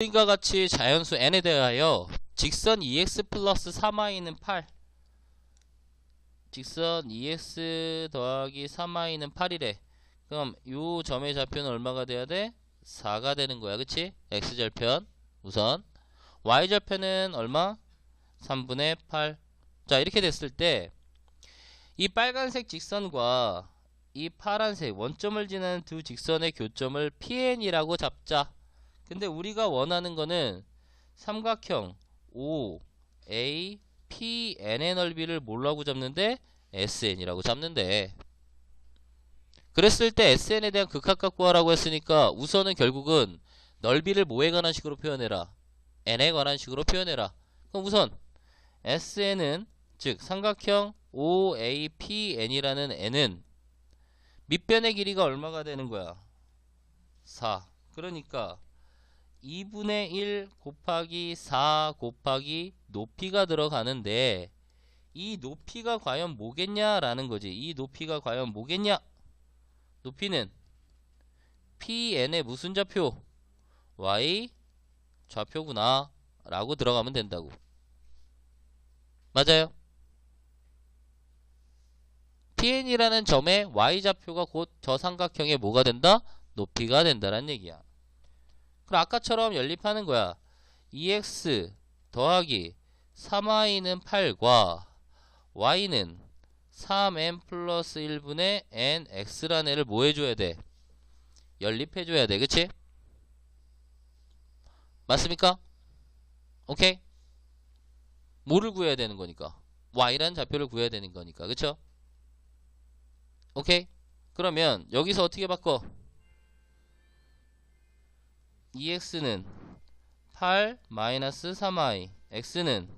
인과 같이 자연수 n에 대하여 직선 2x 플러스 3y는 8 직선 2x 더하기 3y는 8이래 그럼 요 점의 좌표는 얼마가 돼야 돼? 4가 되는 거야 그치? x절편 우선 y절편은 얼마? 3분의 8자 이렇게 됐을 때 이 빨간색 직선과 이 파란색 원점을 지나는 두 직선의 교점을 PN이라고 잡자 근데 우리가 원하는 거는 삼각형 O, A, P, N의 넓이를 뭐라고 잡는데? SN이라고 잡는데 그랬을 때 SN에 대한 극합값 구하라고 했으니까 우선은 결국은 넓이를 뭐에 관한 식으로 표현해라 N에 관한 식으로 표현해라 그럼 우선 SN은 즉 삼각형 OAPN이라는 N은 밑변의 길이가 얼마가 되는 거야? 4 그러니까 2분의 1 곱하기 4 곱하기 높이가 들어가는데 이 높이가 과연 뭐겠냐 라는 거지. 이 높이가 과연 뭐겠냐? 높이는 PN의 무슨 좌표? Y 좌표구나 라고 들어가면 된다고. 맞아요. PN이라는 점의 Y 좌표가 곧 저 삼각형의 뭐가 된다? 높이가 된다는 얘기야. 그럼 아까처럼 연립하는 거야. 2x 더하기 3y는 8과 y는 3n 플러스 1분의 nx라는 애를 뭐 해줘야 돼? 연립해줘야 돼. 그치? 맞습니까? 오케이? 뭐를 구해야 되는 거니까? y라는 좌표를 구해야 되는 거니까. 그쵸? 오케이? 그러면 여기서 어떻게 바꿔? 2x는 8 마이너스 3y x는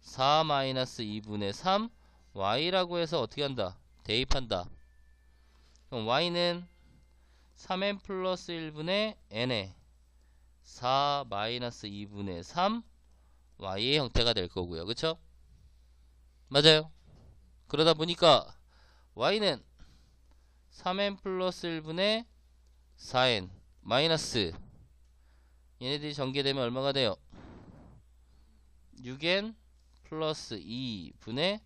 4 마이너스 2분의 3 y라고 해서 어떻게 한다? 대입한다. 그럼 y는 3n 플러스 1분의 n에 4 마이너스 2분의 3 y의 형태가 될 거고요. 그쵸? 맞아요. 그러다 보니까 y는 3n 플러스 1분의 4n 마이너스 얘네들이 전개되면 얼마가 돼요? 6n 플러스 2분의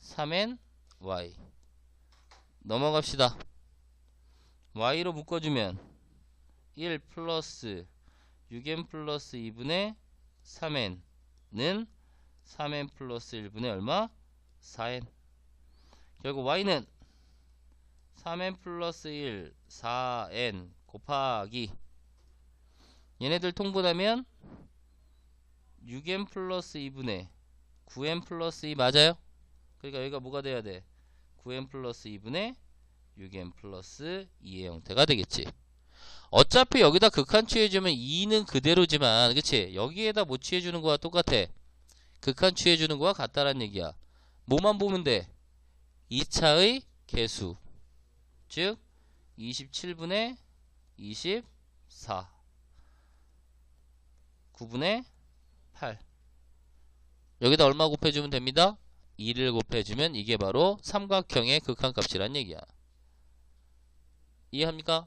3n y 넘어갑시다. y로 묶어주면 1 플러스 6n 플러스 2분의 3n는 3n 플러스 1분의 얼마? 4n 결국 y는 3n 플러스 1 4n 곱하기 얘네들 통분하면 6n 플러스 2분의 9n 플러스 2 맞아요? 그러니까 여기가 뭐가 돼야 돼? 9n 플러스 2분의 6n 플러스 2의 형태가 되겠지. 어차피 여기다 극한 취해주면 2는 그대로지만 그치? 여기에다 못 취해주는 거와 똑같아. 극한 취해주는 거와 같다란 얘기야. 뭐만 보면 돼? 2차의 개수. 즉 27분의 24 9분의 8 여기다 얼마 곱해주면 됩니다? 2를 곱해주면 이게 바로 삼각형의 극한값이란 얘기야. 이해합니까?